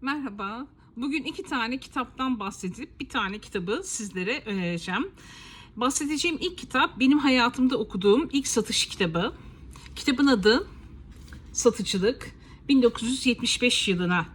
Merhaba. Bugün iki tane kitaptan bahsedip bir tane kitabı sizlere önereceğim. Bahsedeceğim ilk kitap benim hayatımda okuduğum ilk satış kitabı. Kitabın adı Satıcılık. 1975 yılına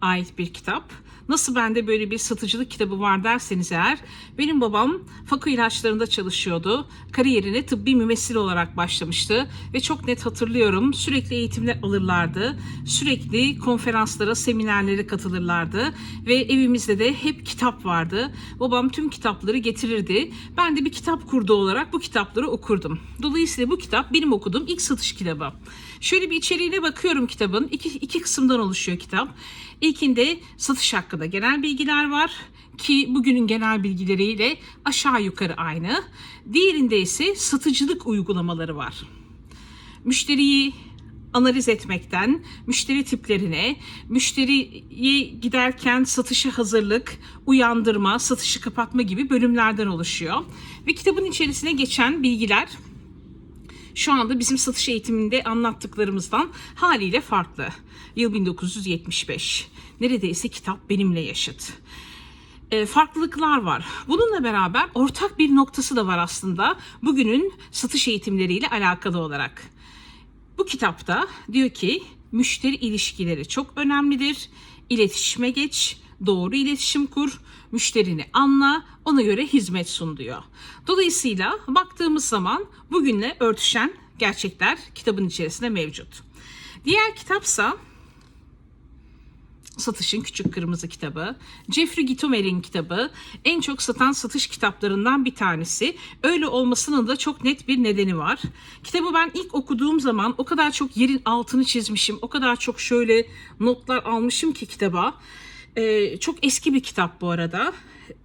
ait bir kitap. Nasıl bende böyle bir satıcılık kitabı var derseniz eğer, benim babam fakü ilaçlarında çalışıyordu. Kariyerine tıbbi mümessil olarak başlamıştı ve çok net hatırlıyorum sürekli eğitimler alırlardı. Sürekli konferanslara, seminerlere katılırlardı ve evimizde de hep kitap vardı. Babam tüm kitapları getirirdi. Ben de bir kitap kurdu olarak bu kitapları okurdum. Dolayısıyla bu kitap benim okuduğum ilk satış kitabı. Şöyle bir içeriğine bakıyorum kitabın. İki, iki kısımdan oluşuyor kitap. İlkinde satış hakkında genel bilgiler var ki bugünün genel bilgileriyle aşağı yukarı aynı. Diğerinde ise satıcılık uygulamaları var. Müşteriyi analiz etmekten, müşteri tiplerine, müşteriye giderken satışa hazırlık, uyandırma, satışı kapatma gibi bölümlerden oluşuyor. Ve kitabın içerisine geçen bilgiler şu anda bizim satış eğitiminde anlattıklarımızdan haliyle farklı. Yıl 1975. Neredeyse kitap benimle yaşıt. E, farklılıklar var. Bununla beraber ortak bir noktası da var aslında bugünün satış eğitimleriyle alakalı olarak. Bu kitapta diyor ki müşteri ilişkileri çok önemlidir. İletişime geç, doğru iletişim kur, müşterini anla, ona göre hizmet sun diyor. Dolayısıyla baktığımız zaman bugünle örtüşen gerçekler kitabın içerisinde mevcut. Diğer kitapsa Satışın Küçük Kırmızı kitabı. Jeffrey Gitomer'in kitabı. En çok satan satış kitaplarından bir tanesi. Öyle olmasının da çok net bir nedeni var. Kitabı ben ilk okuduğum zaman o kadar çok yerin altını çizmişim. O kadar çok şöyle notlar almışım ki kitaba. Ee, çok eski bir kitap bu arada.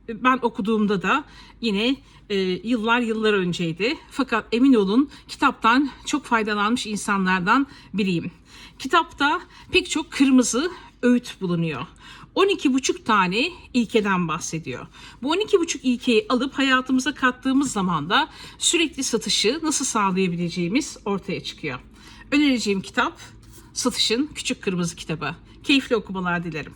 Ben okuduğumda da yine e, yıllar yıllar önceydi. Fakat emin olun kitaptan çok faydalanmış insanlardan biriyim. Kitapta pek çok kırmızı öğüt bulunuyor. 12,5 tane ilkeden bahsediyor. Bu 12,5 ilkeyi alıp hayatımıza kattığımız zaman da sürekli satışı nasıl sağlayabileceğimiz ortaya çıkıyor. Önereceğim kitap Satışın Küçük Kırmızı Kitabı. Keyifli okumalar dilerim.